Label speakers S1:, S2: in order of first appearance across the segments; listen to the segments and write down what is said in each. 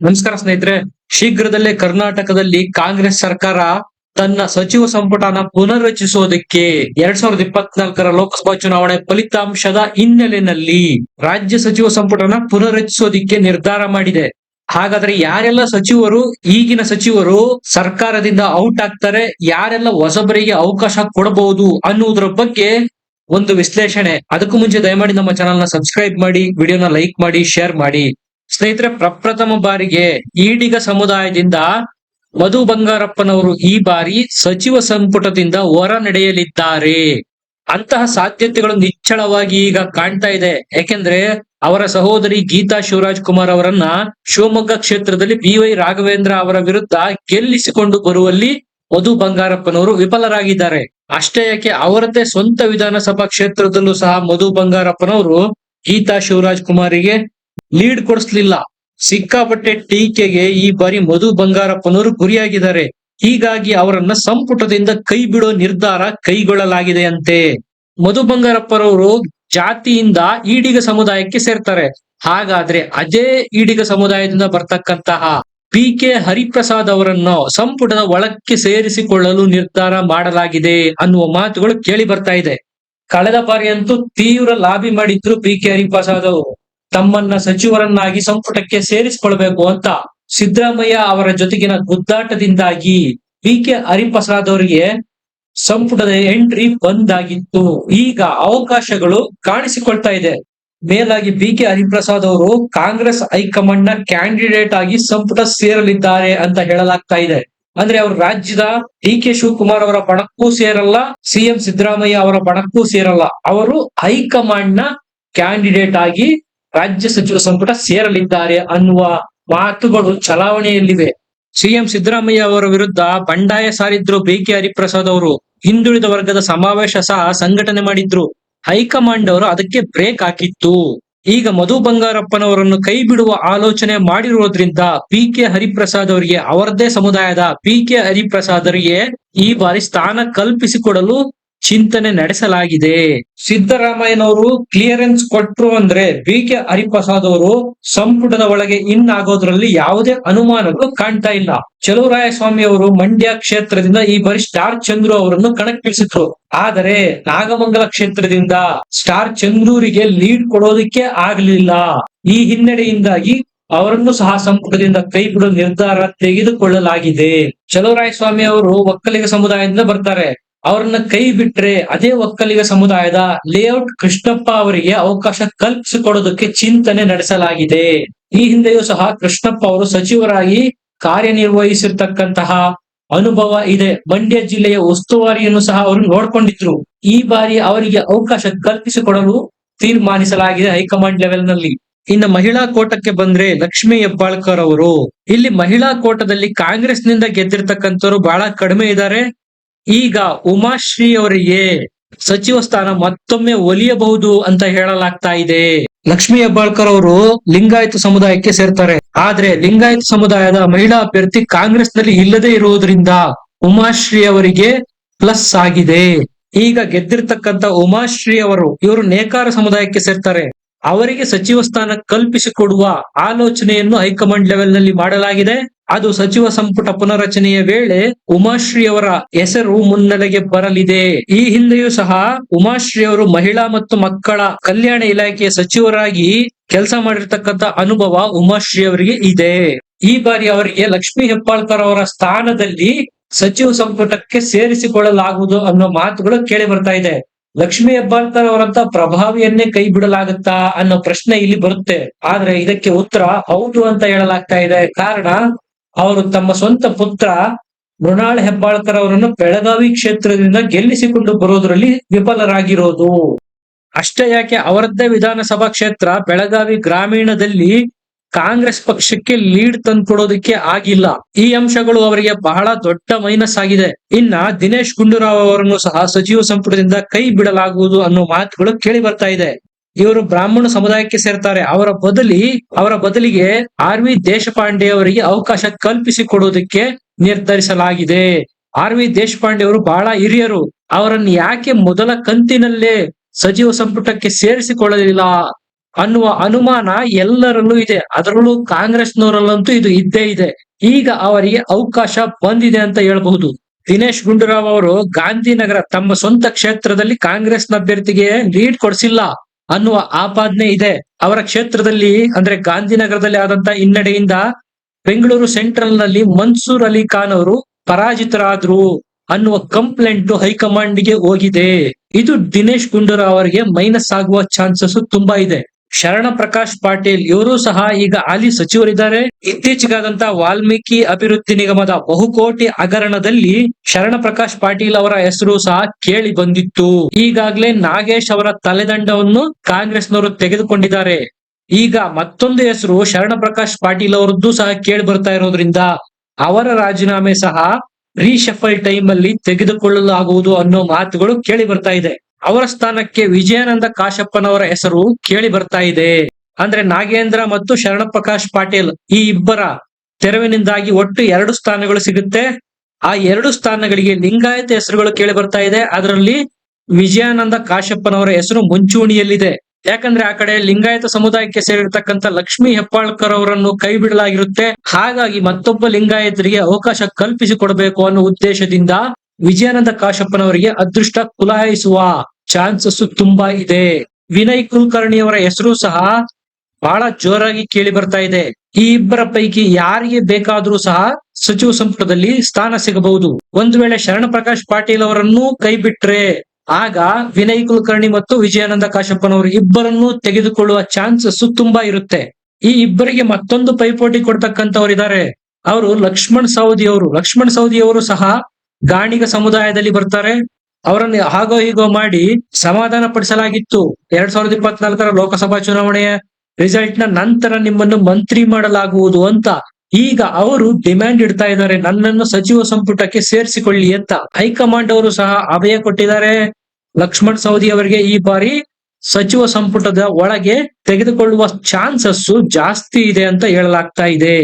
S1: ನಮಸ್ಕಾರ ಸ್ನೇಹಿತರೆ. ಶೀಘ್ರದಲ್ಲೇ ಕರ್ನಾಟಕದಲ್ಲಿ ಕಾಂಗ್ರೆಸ್ ಸರ್ಕಾರ ತನ್ನ ಸಚಿವ ಸಂಪುಟನ ಪುನರ್ರಚಿಸೋದಕ್ಕೆ ಎರಡ್ ಸಾವಿರದ ಇಪ್ಪತ್ನಾಲ್ಕರ ಲೋಕಸಭಾ ಚುನಾವಣೆ ಫಲಿತಾಂಶದ ಹಿನ್ನೆಲೆಯಲ್ಲಿ ರಾಜ್ಯ ಸಚಿವ ಸಂಪುಟನ ಪುನರ್ರಚಿಸೋದಿಕ್ಕೆ ನಿರ್ಧಾರ ಮಾಡಿದೆ. ಹಾಗಾದ್ರೆ ಯಾರೆಲ್ಲ ಸಚಿವರು, ಈಗಿನ ಸಚಿವರು ಸರ್ಕಾರದಿಂದ ಔಟ್ ಆಗ್ತಾರೆ, ಯಾರೆಲ್ಲ ಹೊಸಬರಿಗೆ ಅವಕಾಶ ಕೊಡಬಹುದು ಅನ್ನುವುದರ ಬಗ್ಗೆ ಒಂದು ವಿಶ್ಲೇಷಣೆ. ಅದಕ್ಕೂ ಮುಂಚೆ ದಯಮಾಡಿ ನಮ್ಮ ಚಾನಲ್ನ ಸಬ್ಸ್ಕ್ರೈಬ್ ಮಾಡಿ ವಿಡಿಯೋನ ಲೈಕ್ ಮಾಡಿ ಶೇರ್ ಮಾಡಿ. ಸ್ನೇಹಿತರೆ, ಪ್ರಪ್ರಥಮ ಬಾರಿಗೆ ಈಡಿಗ ಸಮುದಾಯದಿಂದ ಮಧು ಬಂಗಾರಪ್ಪನವರು ಈ ಬಾರಿ ಸಚಿವ ಸಂಪುಟದಿಂದ ಹೊರ ನಡೆಯಲಿದ್ದಾರೆ. ಅಂತಹ ಸಾಧ್ಯತೆಗಳು ನಿಚ್ಚಳವಾಗಿ ಈಗ ಕಾಣ್ತಾ ಇದೆ. ಯಾಕೆಂದ್ರೆ ಅವರ ಸಹೋದರಿ ಗೀತಾ ಶಿವರಾಜ್ ಕುಮಾರ್ ಅವರನ್ನ ಶಿವಮೊಗ್ಗ ಕ್ಷೇತ್ರದಲ್ಲಿ ಬಿ ವೈ ರಾಘವೇಂದ್ರ ಅವರ ವಿರುದ್ಧ ಗೆಲ್ಲಿಸಿಕೊಂಡು ಬರುವಲ್ಲಿ ಮಧು ಬಂಗಾರಪ್ಪನವರು ವಿಫಲರಾಗಿದ್ದಾರೆ. ಅಷ್ಟೇ ಯಾಕೆ, ಅವರದ್ದೇ ಸ್ವಂತ ವಿಧಾನಸಭಾ ಕ್ಷೇತ್ರದಲ್ಲೂ ಸಹ ಮಧು ಬಂಗಾರಪ್ಪನವರು ಗೀತಾ ಶಿವರಾಜ್ ಕುಮಾರಿಗೆ ಲೀಡ್ ಕೊಡಿಸ್ಲಿಲ್ಲ. ಸಿಕ್ಕಾಪಟ್ಟೆ ಟೀಕೆಗೆ ಈ ಬಾರಿ ಮಧು ಬಂಗಾರಪ್ಪನವರು ಗುರಿಯಾಗಿದ್ದಾರೆ. ಹೀಗಾಗಿ ಅವರನ್ನ ಸಂಪುಟದಿಂದ ಕೈ ಬಿಡೋ ನಿರ್ಧಾರ ಕೈಗೊಳ್ಳಲಾಗಿದೆ ಅಂತೆ. ಮಧು ಬಂಗಾರಪ್ಪರವರು ಜಾತಿಯಿಂದ ಈಡಿಗ ಸಮುದಾಯಕ್ಕೆ ಸೇರ್ತಾರೆ. ಹಾಗಾದ್ರೆ ಅದೇ ಈಡಿಗ ಸಮುದಾಯದಿಂದ ಬರ್ತಕ್ಕಂತಹ ಪಿ ಕೆ ಹರಿಪ್ರಸಾದ್ ಅವರನ್ನು ಸಂಪುಟದ ಒಳಕ್ಕೆ ಸೇರಿಸಿಕೊಳ್ಳಲು ನಿರ್ಧಾರ ಮಾಡಲಾಗಿದೆ ಅನ್ನುವ ಮಾತುಗಳು ಕೇಳಿ ಬರ್ತಾ ಇದೆ. ಕಳೆದ ಬಾರಿ ಅಂತೂ ತೀವ್ರ ಲಾಬಿ ಮಾಡಿದ್ರು ಪಿ ಕೆ ಹರಿಪ್ರಸಾದ್ ಅವರು. ತಮ್ಮನ್ನ ಸಚಿವರನ್ನಾಗಿ ಸಂಪುಟಕ್ಕೆ ಸೇರಿಸಿಕೊಳ್ಬೇಕು ಅಂತ ಸಿದ್ದರಾಮಯ್ಯ ಅವರ ಜೊತೆಗಿನ ಗುದ್ದಾಟದಿಂದಾಗಿ ವಿ ಕೆ ಹರಿಪ್ರಸಾದ್ ಅವರಿಗೆ ಸಂಪುಟದ ಎಂಟ್ರಿ ಬಂದ್ ಆಗಿತ್ತು ಈಗ ಅವಕಾಶಗಳು ಕಾಣಿಸಿಕೊಳ್ತಾ ಇದೆ. ಮೇಲಾಗಿ ಬಿ ಕೆ ಹರಿಪ್ರಸಾದ್ ಅವರು ಕಾಂಗ್ರೆಸ್ ಹೈಕಮಾಂಡ್ನ ಕ್ಯಾಂಡಿಡೇಟ್ ಆಗಿ ಸಂಪುಟ ಸೇರಲಿದ್ದಾರೆ ಅಂತ ಹೇಳಲಾಗ್ತಾ ಇದೆ. ಅಂದ್ರೆ ಅವರು ರಾಜ್ಯದ ಡಿ ಕೆ ಶಿವಕುಮಾರ್ ಅವರ ಬಣಕ್ಕೂ ಸೇರಲ್ಲ, ಸಿಎಂ ಸಿದ್ದರಾಮಯ್ಯ ಅವರ ಬಣಕ್ಕೂ ಸೇರಲ್ಲ. ಅವರು ಹೈಕಮಾಂಡ್ನ ಕ್ಯಾಂಡಿಡೇಟ್ ಆಗಿ ರಾಜ್ಯ ಸಚಿವ ಸಂಪುಟ ಸೇರಲಿದ್ದಾರೆ ಅನ್ನುವ ಮಾತುಗಳು ಚಲಾವಣೆಯಲ್ಲಿವೆ. ಸಿಎಂ ಸಿದ್ದರಾಮಯ್ಯ ಅವರ ವಿರುದ್ಧ ಬಂಡಾಯ ಸಾರಿದ್ರು ಬಿ ಕೆ ಹರಿಪ್ರಸಾದ್ ಅವರು. ಹಿಂದುಳಿದ ವರ್ಗದ ಸಮಾವೇಶ ಸಹ ಸಂಘಟನೆ ಮಾಡಿದ್ರು. ಹೈಕಮಾಂಡ್ ಅವರು ಅದಕ್ಕೆ ಬ್ರೇಕ್ ಹಾಕಿತ್ತು. ಈಗ ಮಧು ಬಂಗಾರಪ್ಪನವರನ್ನು ಕೈ ಬಿಡುವ ಆಲೋಚನೆ ಮಾಡಿರುವುದರಿಂದ ಪಿ ಕೆ ಹರಿಪ್ರಸಾದ್ ಅವರಿಗೆ ಅವರದೇ ಸಮುದಾಯದ ಪಿ ಕೆ ಹರಿಪ್ರಸಾದ್ ಅವರಿಗೆ ಈ ಬಾರಿ ಸ್ಥಾನ ಕಲ್ಪಿಸಿಕೊಡಲು ಚಿಂತನೆ ನಡೆಸಲಾಗಿದೆ. ಸಿದ್ದರಾಮಯ್ಯನವರು ಕ್ಲಿಯರೆನ್ಸ್ ಕೊಟ್ರು ಅಂದ್ರೆ ಬಿ ಕೆ ಹರಿಪ್ರಸಾದ್ ಅವರು ಸಂಪುಟದ ಒಳಗೆ ಇನ್ ಆಗೋದ್ರಲ್ಲಿ ಯಾವುದೇ ಅನುಮಾನಗಳು ಕಾಣ್ತಾ ಇಲ್ಲ. ಚಲುವರಾಯಸ್ವಾಮಿ ಅವರು ಮಂಡ್ಯ ಕ್ಷೇತ್ರದಿಂದ ಈ ಬಾರಿ ಸ್ಟಾರ್ ಚಂದ್ರು ಅವರನ್ನು ಕಣಕ್ಕಿಳಿಸಿದ್ರು ಆದರೆ ನಾಗಮಂಗಲ ಕ್ಷೇತ್ರದಿಂದ ಸ್ಟಾರ್ ಚಂದ್ರೂರಿಗೆ ಲೀಡ್ ಕೊಡೋದಕ್ಕೆ ಆಗಲಿಲ್ಲ. ಈ ಹಿನ್ನಡೆಯಿಂದಾಗಿ ಅವರನ್ನು ಸಹ ಸಂಪುಟದಿಂದ ಕೈ ಬಿಡುವ ನಿರ್ಧಾರ ತೆಗೆದುಕೊಳ್ಳಲಾಗಿದೆ. ಚಲುವರಾಯಸ್ವಾಮಿ ಅವರು ಒಕ್ಕಲಿಗ ಸಮುದಾಯದಿಂದ ಬರ್ತಾರೆ. ಅವರನ್ನ ಕೈ ಬಿಟ್ರೆ ಅದೇ ಒಕ್ಕಲಿಗ ಸಮುದಾಯದ ಲೇಔಟ್ ಕೃಷ್ಣಪ್ಪ ಅವರಿಗೆ ಅವಕಾಶ ಕಲ್ಪಿಸಿಕೊಡೋದಕ್ಕೆ ಚಿಂತನೆ ನಡೆಸಲಾಗಿದೆ. ಈ ಹಿಂದೆಯೂ ಸಹ ಕೃಷ್ಣಪ್ಪ ಅವರು ಸಚಿವರಾಗಿ ಕಾರ್ಯನಿರ್ವಹಿಸಿರ್ತಕ್ಕಂತಹ ಅನುಭವ ಇದೆ. ಮಂಡ್ಯ ಜಿಲ್ಲೆಯ ಉಸ್ತುವಾರಿಯನ್ನು ಸಹ ಅವರು ನೋಡ್ಕೊಂಡಿದ್ರು. ಈ ಬಾರಿ ಅವರಿಗೆ ಅವಕಾಶ ಕಲ್ಪಿಸಿಕೊಡಲು ತೀರ್ಮಾನಿಸಲಾಗಿದೆ ಹೈಕಮಾಂಡ್ ಲೆವೆಲ್ನಲ್ಲಿ ಇನ್ನು ಮಹಿಳಾ ಕೋಟಕ್ಕೆ ಬಂದ್ರೆ ಲಕ್ಷ್ಮಿ ಹೆಬ್ಬಾಳ್ಕರ್ ಅವರು. ಇಲ್ಲಿ ಮಹಿಳಾ ಕೋಟದಲ್ಲಿ ಕಾಂಗ್ರೆಸ್ನಿಂದ ಗೆದ್ದಿರ್ತಕ್ಕಂಥವ್ರು ಬಹಳ ಕಡಿಮೆ ಇದ್ದಾರೆ. ಈಗ ಉಮಾಶ್ರೀ ಅವರಿಗೆ ಸಚಿವ ಸ್ಥಾನ ಮತ್ತೊಮ್ಮೆ ಒಲಿಯಬಹುದು ಅಂತ ಹೇಳಲಾಗ್ತಾ ಇದೆ. ಲಕ್ಷ್ಮೀ ಹೆಬ್ಬಾಳ್ಕರ್ ಅವರು ಲಿಂಗಾಯತ ಸಮುದಾಯಕ್ಕೆ ಸೇರ್ತಾರೆ. ಆದ್ರೆ ಲಿಂಗಾಯತ ಸಮುದಾಯದ ಮಹಿಳಾ ಅಭ್ಯರ್ಥಿ ಕಾಂಗ್ರೆಸ್ನಲ್ಲಿ ಇಲ್ಲದೆ ಇರುವುದರಿಂದ ಉಮಾಶ್ರೀ ಅವರಿಗೆ ಪ್ಲಸ್ ಆಗಿದೆ. ಈಗ ಗೆದ್ದಿರ್ತಕ್ಕಂತ ಉಮಾಶ್ರೀ ಅವರು ಇವರು ನೇಕಾರ ಸಮುದಾಯಕ್ಕೆ ಸೇರ್ತಾರೆ. ಅವರಿಗೆ ಸಚಿವ ಸ್ಥಾನ ಕಲ್ಪಿಸಿಕೊಡುವ ಆಲೋಚನೆಯನ್ನು ಹೈಕಮಾಂಡ್ ಲೆವೆಲ್ನಲ್ಲಿ ಮಾಡಲಾಗಿದೆ. ಅದು ಸಚಿವ ಸಂಪುಟ ಪುನರಚನೆಯ ವೇಳೆ ಉಮಾಶ್ರೀ ಅವರ ಹೆಸರು ಮುನ್ನೆಲೆಗೆ ಬರಲಿದೆ. ಈ ಹಿಂದೆಯೂ ಸಹ ಉಮಾಶ್ರೀ ಅವರು ಮಹಿಳಾ ಮತ್ತು ಮಕ್ಕಳ ಕಲ್ಯಾಣ ಇಲಾಖೆಯ ಸಚಿವರಾಗಿ ಕೆಲಸ ಮಾಡಿರ್ತಕ್ಕಂಥ ಅನುಭವ ಉಮಾಶ್ರೀ ಅವರಿಗೆ ಇದೆ. ಈ ಬಾರಿ ಅವರಿಗೆ ಲಕ್ಷ್ಮೀ ಹೆಬ್ಬಾಳ್ಕರ್ ಅವರ ಸ್ಥಾನದಲ್ಲಿ ಸಚಿವ ಸಂಪುಟಕ್ಕೆ ಸೇರಿಸಿಕೊಳ್ಳಲಾಗುವುದು ಅನ್ನೋ ಮಾತುಗಳು ಕೇಳಿ ಬರ್ತಾ ಇದೆ. ಲಕ್ಷ್ಮೀ ಹೆಬ್ಬಾಳ್ಕರ್ ಅವರಂತ ಪ್ರಭಾವಿಯನ್ನೇ ಕೈ ಬಿಡಲಾಗುತ್ತಾ ಅನ್ನೋ ಪ್ರಶ್ನೆ ಇಲ್ಲಿ ಬರುತ್ತೆ. ಆದ್ರೆ ಇದಕ್ಕೆ ಉತ್ತರ ಹೌದು ಅಂತ ಹೇಳಲಾಗ್ತಾ ಇದೆ. ಕಾರಣ ಅವರು ತಮ್ಮ ಸ್ವಂತ ಪುತ್ರ ಮೃಣಾಳ್ ಹೆಬ್ಬಾಳ್ಕರ್ ಅವರನ್ನು ಬೆಳಗಾವಿ ಕ್ಷೇತ್ರದಿಂದ ಗೆಲ್ಲಿಸಿಕೊಂಡು ಬರೋದ್ರಲ್ಲಿ ವಿಫಲರಾಗಿರೋದು. ಅಷ್ಟೇ ಯಾಕೆ ಅವರದ್ದೇ ವಿಧಾನಸಭಾ ಕ್ಷೇತ್ರ ಬೆಳಗಾವಿ ಗ್ರಾಮೀಣದಲ್ಲಿ ಕಾಂಗ್ರೆಸ್ ಪಕ್ಷಕ್ಕೆ ಲೀಡ್ ತಂದ್ಕೊಡೋದಕ್ಕೆ ಆಗಿಲ್ಲ. ಈ ಅಂಶಗಳು ಅವರಿಗೆ ಬಹಳ ದೊಡ್ಡ ಮೈನಸ್ ಆಗಿದೆ. ಇನ್ನ ದಿನೇಶ್ ಗುಂಡೂರಾವ್ ಅವರನ್ನು ಸಹ ಸಚಿವ ಸಂಪುಟದಿಂದ ಕೈ ಬಿಡಲಾಗುವುದು ಅನ್ನೋ ಮಾತುಗಳು ಕೇಳಿ ಬರ್ತಾ ಇದೆ. ಇವರು ಬ್ರಾಹ್ಮಣ ಸಮುದಾಯಕ್ಕೆ ಸೇರ್ತಾರೆ. ಅವರ ಬದಲಿ, ಅವರ ಬದಲಿಗೆ ಆರ್ ವಿ ದೇಶಪಾಂಡೆ ಅವರಿಗೆ ಅವಕಾಶ ಕಲ್ಪಿಸಿಕೊಡೋದಕ್ಕೆ ನಿರ್ಧರಿಸಲಾಗಿದೆ. ಆರ್ ವಿ ದೇಶಪಾಂಡೆ ಅವರು ಬಹಳ ಹಿರಿಯರು. ಅವರನ್ನು ಯಾಕೆ ಮೊದಲ ಕಂತಿನಲ್ಲೇ ಸಚಿವ ಸಂಪುಟಕ್ಕೆ ಸೇರಿಸಿಕೊಳ್ಳಲಿಲ್ಲ ಅನ್ನುವ ಅನುಮಾನ ಎಲ್ಲರಲ್ಲೂ ಇದೆ. ಅದರಲ್ಲೂ ಕಾಂಗ್ರೆಸ್ನವರಲ್ಲಂತೂ ಇದು ಇದ್ದೇ ಇದೆ. ಈಗ ಅವರಿಗೆ ಅವಕಾಶ ಬಂದಿದೆ ಅಂತ ಹೇಳಬಹುದು. ದಿನೇಶ್ ಗುಂಡೂರಾವ್ ಅವರು ಗಾಂಧಿನಗರ ತಮ್ಮ ಸ್ವಂತ ಕ್ಷೇತ್ರದಲ್ಲಿ ಕಾಂಗ್ರೆಸ್ನ ಅಭ್ಯರ್ಥಿಗೆ ಲೀಡ್ ಕೊಡಿಸಿಲ್ಲ. ಅನ್ನುವ ಆಪಾದನೆ ಇದೆ. ಅವರ ಕ್ಷೇತ್ರದಲ್ಲಿ, ಅಂದ್ರೆ ಗಾಂಧಿನಗರದಲ್ಲಿ ಆದಂತ ಹಿನ್ನಡೆಯಿಂದ ಬೆಂಗಳೂರು ಸೆಂಟ್ರಲ್ನಲ್ಲಿ ಮನ್ಸೂರ್ ಅಲಿ ಖಾನ್ ಅವರು ಪರಾಜಿತರಾದ್ರು ಅನ್ನುವ ಕಂಪ್ಲೇಂಟ್ ಹೈಕಮಾಂಡ್ಗೆ ಹೋಗಿದೆ. ಇದು ದಿನೇಶ್ ಗುಂಡೂರಾವ್ ಅವರಿಗೆ ಮೈನಸ್ ಆಗುವ ಚಾನ್ಸಸ್ ತುಂಬಾ ಇದೆ. ಶರಣ ಪ್ರಕಾಶ್ ಪಾಟೀಲ್ ಇವರು ಸಹ ಈಗ ಹಾಲಿ ಸಚಿವರಿದ್ದಾರೆ. ಇತ್ತೀಚೆಗಾದಂತಹ ವಾಲ್ಮೀಕಿ ಅಭಿವೃದ್ಧಿ ನಿಗಮದ ಬಹುಕೋಟಿ ಹಗರಣದಲ್ಲಿ ಶರಣ ಪ್ರಕಾಶ್ ಪಾಟೀಲ್ ಅವರ ಹೆಸರು ಸಹ ಕೇಳಿ ಬಂದಿತ್ತು. ಈಗಾಗಲೇ ನಾಗೇಶ್ ಅವರ ತಲೆದಂಡವನ್ನು ಕಾಂಗ್ರೆಸ್ನವರು ತೆಗೆದುಕೊಂಡಿದ್ದಾರೆ. ಈಗ ಮತ್ತೊಂದು ಹೆಸರು ಶರಣ ಪ್ರಕಾಶ್ ಪಾಟೀಲ್ ಅವರದ್ದು ಸಹ ಕೇಳಿ ಬರ್ತಾ ಇರೋದ್ರಿಂದ ಅವರ ರಾಜೀನಾಮೆ ಸಹ ರೀಶಫಲ್ ಟೈಮ್ ಅಲ್ಲಿ ತೆಗೆದುಕೊಳ್ಳಲಾಗುವುದು ಅನ್ನೋ ಮಾತುಗಳು ಕೇಳಿ ಬರ್ತಾ ಇದೆ. ಅವರ ಸ್ಥಾನಕ್ಕೆ ವಿಜಯಾನಂದ ಕಾಶಪ್ಪನವರ ಹೆಸರು ಕೇಳಿ ಬರ್ತಾ ಇದೆ. ಅಂದ್ರೆ ನಾಗೇಂದ್ರ ಮತ್ತು ಶರಣ ಪ್ರಕಾಶ್ ಪಾಟೀಲ್ ಈ ಇಬ್ಬರ ತೆರವಿನಿಂದಾಗಿ ಒಟ್ಟು ಎರಡು ಸ್ಥಾನಗಳು ಸಿಗುತ್ತೆ. ಆ ಎರಡು ಸ್ಥಾನಗಳಿಗೆ ಲಿಂಗಾಯತ ಹೆಸರುಗಳು ಕೇಳಿ ಬರ್ತಾ ಇದೆ. ಅದರಲ್ಲಿ ವಿಜಯಾನಂದ ಕಾಶಪ್ಪನವರ ಹೆಸರು ಮುಂಚೂಣಿಯಲ್ಲಿದೆ. ಯಾಕಂದ್ರೆ ಆ ಕಡೆ ಲಿಂಗಾಯತ ಸಮುದಾಯಕ್ಕೆ ಸೇರಿರ್ತಕ್ಕಂಥ ಲಕ್ಷ್ಮೀ ಹೆಬ್ಬಾಳ್ಕರ್ ಅವರನ್ನು ಕೈ ಬಿಡಲಾಗಿರುತ್ತೆ. ಹಾಗಾಗಿ ಮತ್ತೊಬ್ಬ ಲಿಂಗಾಯತರಿಗೆ ಅವಕಾಶ ಕಲ್ಪಿಸಿಕೊಡಬೇಕು ಅನ್ನೋ ಉದ್ದೇಶದಿಂದ ವಿಜಯಾನಂದ ಕಾಶಪ್ಪನವರಿಗೆ ಅದೃಷ್ಟ ಕುಲಾಯಿಸುವ ಚಾನ್ಸಸ್ ತುಂಬಾ ಇದೆ. ವಿನಯ್ ಕುಲಕರ್ಣಿ ಅವರ ಹೆಸರು ಸಹ ಬಹಳ ಜೋರಾಗಿ ಕೇಳಿ ಬರ್ತಾ ಇದೆ. ಈ ಇಬ್ಬರ ಪೈಕಿ ಯಾರಿಗೆ ಬೇಕಾದ್ರೂ ಸಹ ಸಚಿವ ಸಂಪುಟದಲ್ಲಿ ಸ್ಥಾನ ಸಿಗಬಹುದು. ಒಂದು ವೇಳೆ ಶರಣ ಪ್ರಕಾಶ್ ಪಾಟೀಲ್ ಅವರನ್ನು ಕೈ ಬಿಟ್ರೆ ಆಗ ವಿನಯ್ ಕುಲಕರ್ಣಿ ಮತ್ತು ವಿಜಯಾನಂದ ಕಾಶಪ್ಪನವರು ಇಬ್ಬರನ್ನು ತೆಗೆದುಕೊಳ್ಳುವ ಚಾನ್ಸಸ್ ತುಂಬಾ ಇರುತ್ತೆ. ಈ ಇಬ್ಬರಿಗೆ ಮತ್ತೊಂದು ಪೈಪೋಟಿ ಕೊಡ್ತಕ್ಕಂಥವ್ರಿದ್ದಾರೆ. ಅವರು ಲಕ್ಷ್ಮಣ್ ಸವದಿ ಅವರು. ಲಕ್ಷ್ಮಣ್ ಸವದಿ ಅವರು ಸಹ ಗಾಣಿಗ ಸಮುದಾಯದಲ್ಲಿ ಬರ್ತಾರೆ. ಅವರನ್ನು ಹಾಗೋ ಹೀಗೋ ಮಾಡಿ ಸಮಾಧಾನ ಪಡಿಸಲಾಗಿತ್ತು. ಎರಡ್ ಸಾವಿರದ ಇಪ್ಪತ್ನಾಲ್ಕರ ಲೋಕಸಭಾ ಚುನಾವಣೆಯ ರಿಸಲ್ಟ್ನ ನಂತರ ನಿಮ್ಮನ್ನು ಮಂತ್ರಿ ಮಾಡಲಾಗುವುದು ಅಂತ ಈಗ ಅವರು ಡಿಮ್ಯಾಂಡ್ ಇಡ್ತಾ ಇದ್ದಾರೆ. ನನ್ನನ್ನು ಸಚಿವ ಸಂಪುಟಕ್ಕೆ ಸೇರಿಸಿಕೊಳ್ಳಿ ಅಂತ ಹೈಕಮಾಂಡ್ ಅವರು ಸಹ ಅಭಯ ಕೊಟ್ಟಿದ್ದಾರೆ. ಲಕ್ಷ್ಮಣ್ ಸವದಿ ಅವರಿಗೆ ಈ ಬಾರಿ ಸಚಿವ ಸಂಪುಟದ ಒಳಗೆ ತೆಗೆದುಕೊಳ್ಳುವ ಚಾನ್ಸಸ್ ಜಾಸ್ತಿ ಇದೆ ಅಂತ ಹೇಳಲಾಗ್ತಾ ಇದೆ.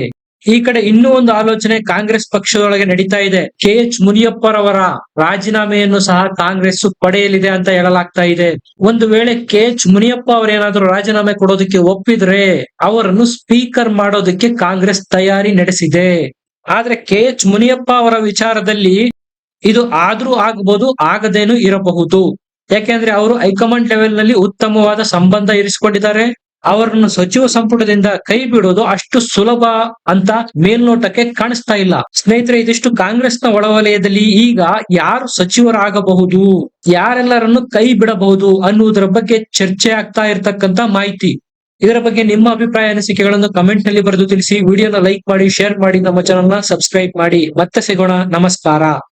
S1: ಈ ಕಡೆ ಇನ್ನೂ ಒಂದು ಆಲೋಚನೆ ಕಾಂಗ್ರೆಸ್ ಪಕ್ಷದೊಳಗೆ ನಡೀತಾ ಇದೆ. ಕೆ ಎಚ್ ಮುನಿಯಪ್ಪರವರ ರಾಜೀನಾಮೆಯನ್ನು ಸಹ ಕಾಂಗ್ರೆಸ್ ಪಡೆಯಲಿದೆ ಅಂತ ಹೇಳಲಾಗ್ತಾ ಇದೆ. ಒಂದು ವೇಳೆ ಕೆ ಎಚ್ ಮುನಿಯಪ್ಪ ಅವರೇನಾದ್ರೂ ರಾಜೀನಾಮೆ ಕೊಡೋದಕ್ಕೆ ಒಪ್ಪಿದ್ರೆ ಅವರನ್ನು ಸ್ಪೀಕರ್ ಮಾಡೋದಕ್ಕೆ ಕಾಂಗ್ರೆಸ್ ತಯಾರಿ ನಡೆಸಿದೆ. ಆದ್ರೆ ಕೆ ಎಚ್ ಮುನಿಯಪ್ಪ ಅವರ ವಿಚಾರದಲ್ಲಿ ಇದು ಆದ್ರೂ ಆಗಬಹುದು ಆಗದೇನು ಇರಬಹುದು. ಯಾಕೆಂದ್ರೆ ಅವರು ಹೈಕಮಾಂಡ್ ಲೆವೆಲ್ನಲ್ಲಿ ಉತ್ತಮವಾದ ಸಂಬಂಧ ಇರಿಸಿಕೊಂಡಿದ್ದಾರೆ. ಅವರನ್ನು ಸಚಿವ ಸಂಪುಟದಿಂದ ಕೈ ಬಿಡೋದು ಅಷ್ಟು ಸುಲಭ ಅಂತ ಮೇಲ್ನೋಟಕ್ಕೆ ಕಾಣಿಸ್ತಾ ಇಲ್ಲ. ಸ್ನೇಹಿತರೆ, ಇದಿಷ್ಟು ಕಾಂಗ್ರೆಸ್ನ ಒಳವಲಯದಲ್ಲಿ ಈಗ ಯಾರು ಸಚಿವರಾಗಬಹುದು, ಯಾರೆಲ್ಲರನ್ನು ಕೈ ಬಿಡಬಹುದು ಅನ್ನುವುದರ ಬಗ್ಗೆ ಚರ್ಚೆ ಆಗ್ತಾ ಇರತಕ್ಕಂತ ಮಾಹಿತಿ. ಇದರ ಬಗ್ಗೆ ನಿಮ್ಮ ಅಭಿಪ್ರಾಯ, ಅನಿಸಿಕೆಗಳನ್ನು ಕಮೆಂಟ್ನಲ್ಲಿ ಬರೆದು ತಿಳಿಸಿ. ವಿಡಿಯೋನ ಲೈಕ್ ಮಾಡಿ, ಶೇರ್ ಮಾಡಿ, ನಮ್ಮ ಚಾನಲ್ನ ಸಬ್ಸ್ಕ್ರೈಬ್ ಮಾಡಿ. ಮತ್ತೆ ಸಿಗೋಣ. ನಮಸ್ಕಾರ.